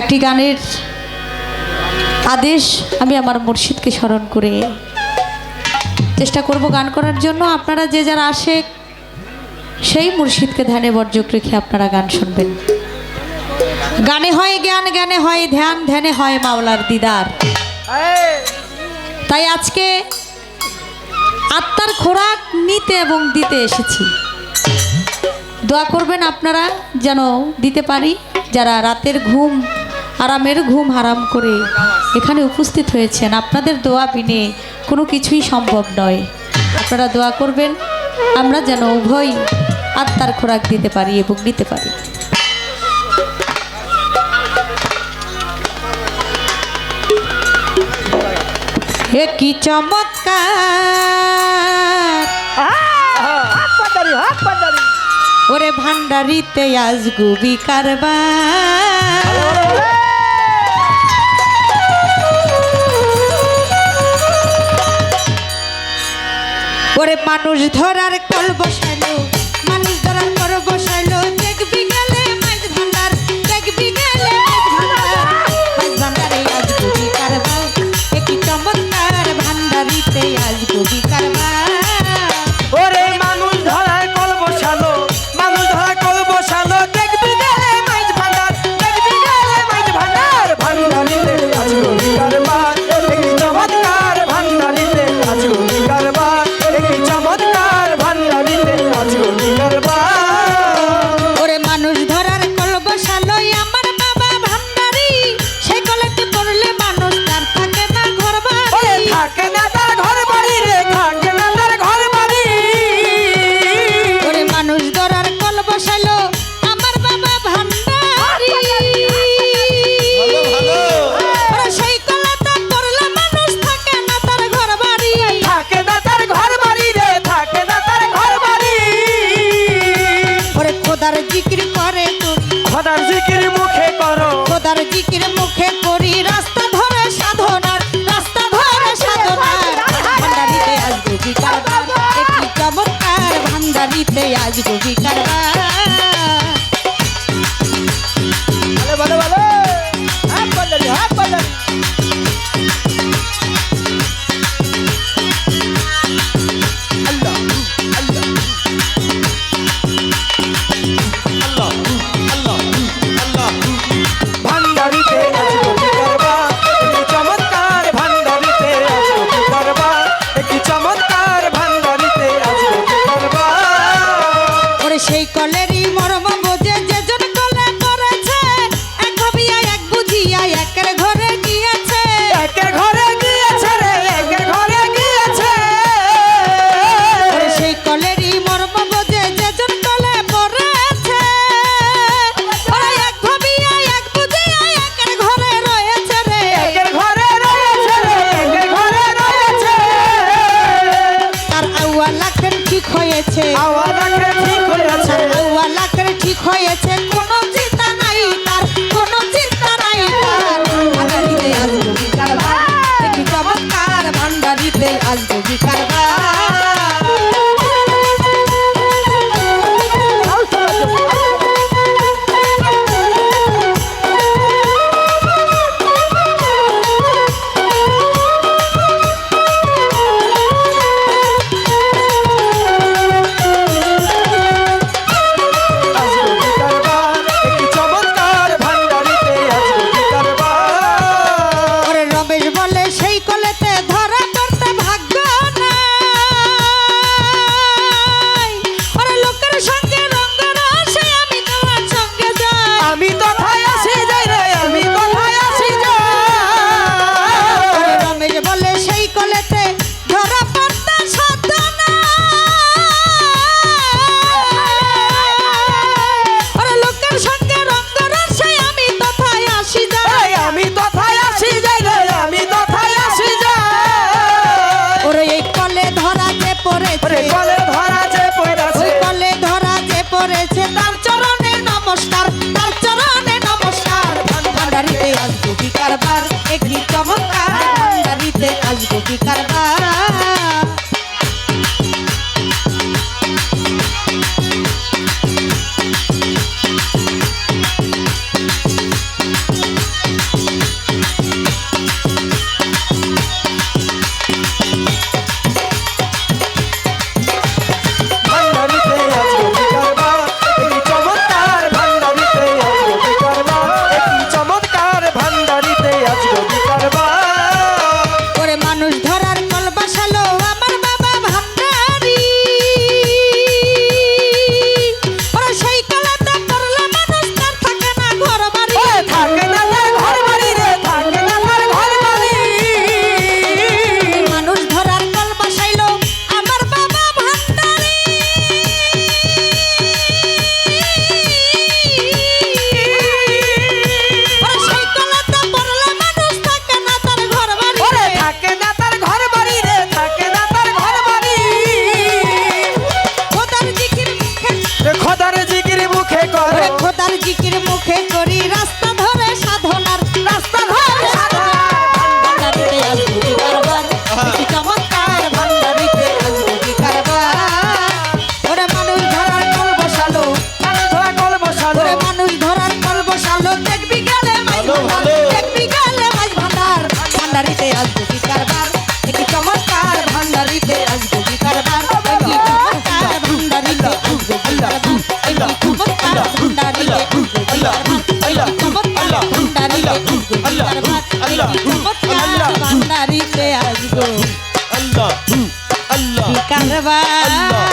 একটি গানের আদেশ আমি আমার মুর্শিদকে স্মরণ করে চেষ্টা করব গান করার জন্য। আপনারা যে যারা আসে, সেই মুর্শিদকে ধ্যানে বর্জক রেখে আপনারা গান শুনবেন। গানে হয় জ্ঞান, জ্ঞানে হয় ধ্যান, ধ্যানে হয় মাওলার দিদার। তাই আজকে আত্মার খোরাক নিতে এবং দিতে এসেছি। দোয়া করবেন আপনারা যেন দিতে পারি। যারা রাতের ঘুম আরামের ঘুম হারাম করে এখানে উপস্থিত হয়েছেন। আপনাদের দোয়া বিনে কোনো কিছুই সম্ভব নয়। আপনারা দোয়া করবেন আমরা যেন উভয় আত্মার খোরাক দিতে পারি এবং নিতে পারি। কি চমৎকার! ওরে ভান্ডারিতে আজ গুবি কারবার। করে মানুষ ধরার কল বসালে কিছু শিকার লাখের ঠিক হয়েছে। কোনো এই কলেতে ধরা কি কারবার? রাস্তা ধরে কি কারবার